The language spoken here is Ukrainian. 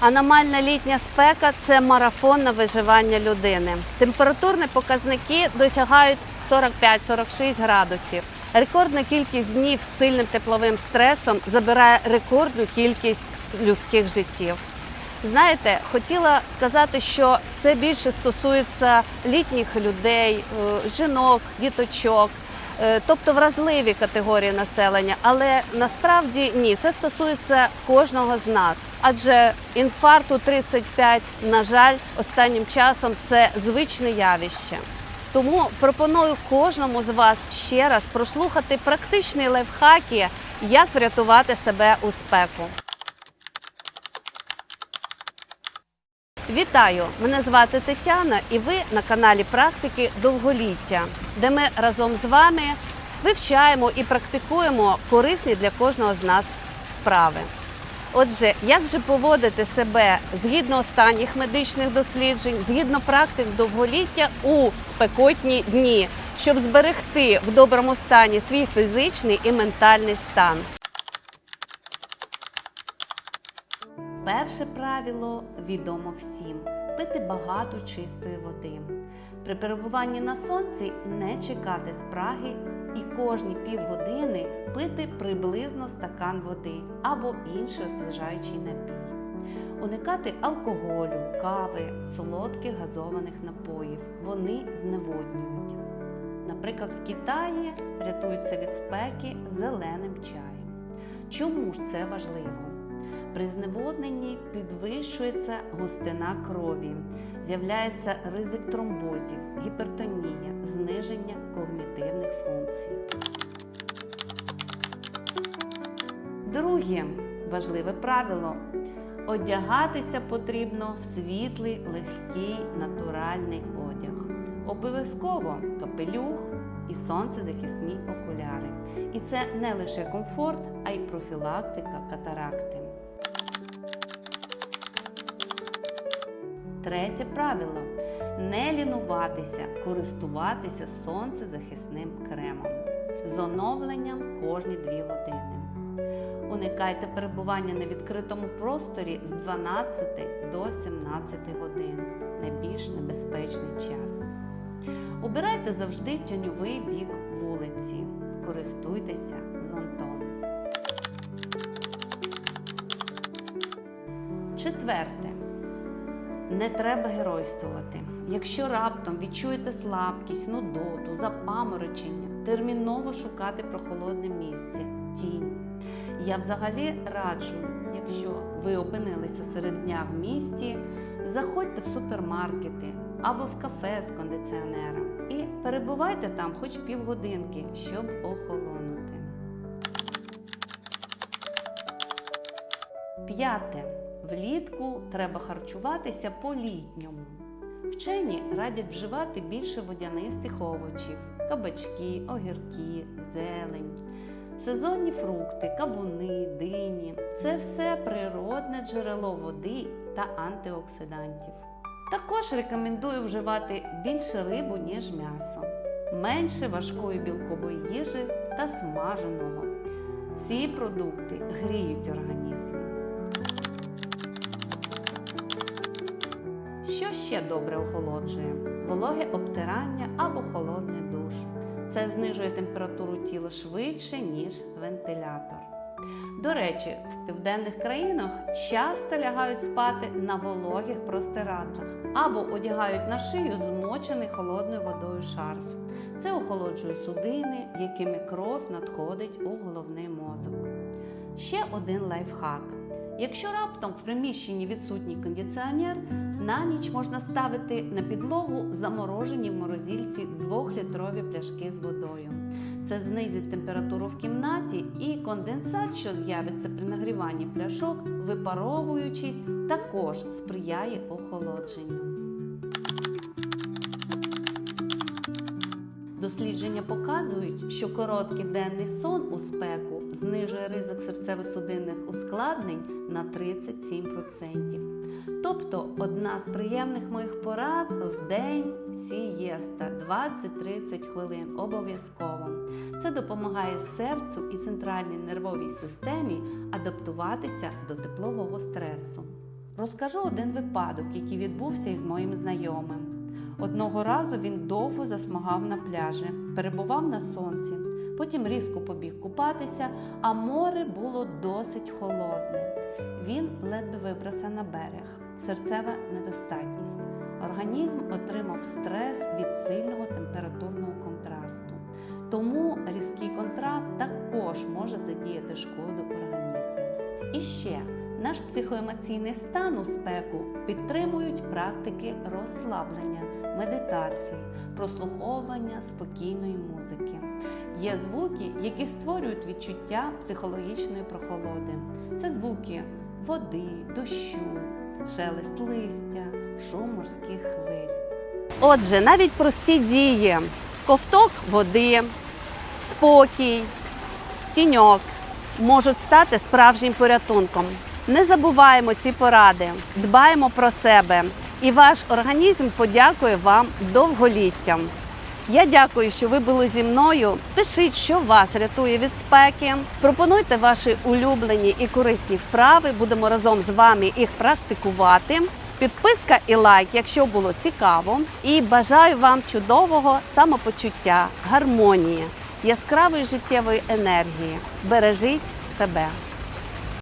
Аномальна літня спека це марафон на виживання людини. Температурні показники досягають 45-46 градусів. Рекордна кількість днів з сильним тепловим стресом забирає рекордну кількість людських життів. Знаєте, хотіла сказати, що це більше стосується літніх людей, е, жінок, діточок, е, тобто вразливі категорії населення. Але насправді ні, це стосується кожного з нас. Адже інфаркт у 35, на жаль, останнім часом це звичне явище. Тому пропоную кожному з вас ще раз прослухати практичні лайфхаки, як врятувати себе у спеку. Вітаю! Мене звати Тетяна, і ви на каналі Практики Довголіття, де ми разом з вами вивчаємо і практикуємо корисні для кожного з нас вправи. Отже, як же поводити себе згідно останніх медичних досліджень, згідно практик довголіття у спекотні дні, щоб зберегти в доброму стані свій фізичний і ментальний стан? Перше правило відомо всім пити багато чистої води. При перебуванні на сонці не чекати спраги і кожні півгодини пити приблизно стакан води або інший освіжаючий напій. Уникати алкоголю, кави, солодких газованих напоїв. Вони зневоднюють. Наприклад, в Китаї рятуються від спеки зеленим чаєм. Чому ж це важливо? При зневодненні підвищується густина крові, з'являється ризик тромбозів, гіпертонія, зниження когнітивних функцій. Друге важливе правило одягатися потрібно в світлий, легкий, натуральний одяг. Обов'язково капелюх і сонцезахисні окуляри. І це не лише комфорт, а й профілактика катаракти. Третє правило не лінуватися, користуватися сонцезахисним кремом з оновленням кожні 2 години. Уникайте перебування на відкритому просторі з 12 до 17 годин найбільш небезпечний час. Обирайте завжди тіньовий бік вулиці. Користуйтеся зонтом. Четверте. Не треба геройствувати. Якщо раптом відчуєте слабкість, нудоту, запаморочення, терміново шукати прохолодне місце, тінь. Я взагалі раджу, якщо ви опинилися серед дня в місті, заходьте в супермаркети або в кафе з кондиціонером і перебувайте там хоч півгодинки, щоб охолонути. П'яте. Влітку треба харчуватися по-літньому. Вчені радять вживати більше водянистих овочів, кабачки, огірки, зелень, сезонні фрукти, кавуни, дині це все природне джерело води та антиоксидантів. Також рекомендую вживати більше рибу, ніж м'ясо, менше важкої білкової їжі та смаженого. Ці продукти гріють організм. Що ще добре охолоджує? Вологе обтирання або холодний душ. Це знижує температуру тіла швидше, ніж вентилятор. До речі, в південних країнах часто лягають спати на вологих простирадлах або одягають на шию змочений холодною водою шарф. Це охолоджує судини, якими кров надходить у головний мозок. Ще один лайфхак. Якщо раптом в приміщенні відсутній кондиціонер, на ніч можна ставити на підлогу заморожені в морозильці 2-літрові пляшки з водою. Це знизить температуру в кімнаті і конденсат, що з'явиться при нагріванні пляшок, випаровуючись, також сприяє охолодженню. Дослідження показують, що короткий денний сон у спеку знижує ризик серцево-судинних ускладнень на 37%. Тобто одна з приємних моїх порад в день сієста 20-30 хвилин обов'язково. Це допомагає серцю і центральній нервовій системі адаптуватися до теплового стресу. Розкажу один випадок, який відбувся із моїм знайомим. Одного разу він довго засмагав на пляжі, перебував на сонці, потім різко побіг купатися, а море було досить холодне. Він ледве вибрався на берег, серцева недостатність. Організм отримав стрес від сильного температурного контрасту. Тому різкий контраст також може задіяти шкоду організму. І ще наш психоемоційний стан у спеку підтримують практики розслаблення, медитації, прослуховування спокійної музики. Є звуки, які створюють відчуття психологічної прохолоди. Це звуки води, дощу, шелест листя, шум морських хвиль. Отже, навіть прості дії: ковток води, спокій, тіньок можуть стати справжнім порятунком. Не забуваємо ці поради, дбаємо про себе, і ваш організм подякує вам довголіттям. Я дякую, що ви були зі мною. Пишіть, що вас рятує від спеки. Пропонуйте ваші улюблені і корисні вправи. Будемо разом з вами їх практикувати. Підписка і лайк, якщо було цікаво. І бажаю вам чудового самопочуття, гармонії, яскравої життєвої енергії. Бережіть себе.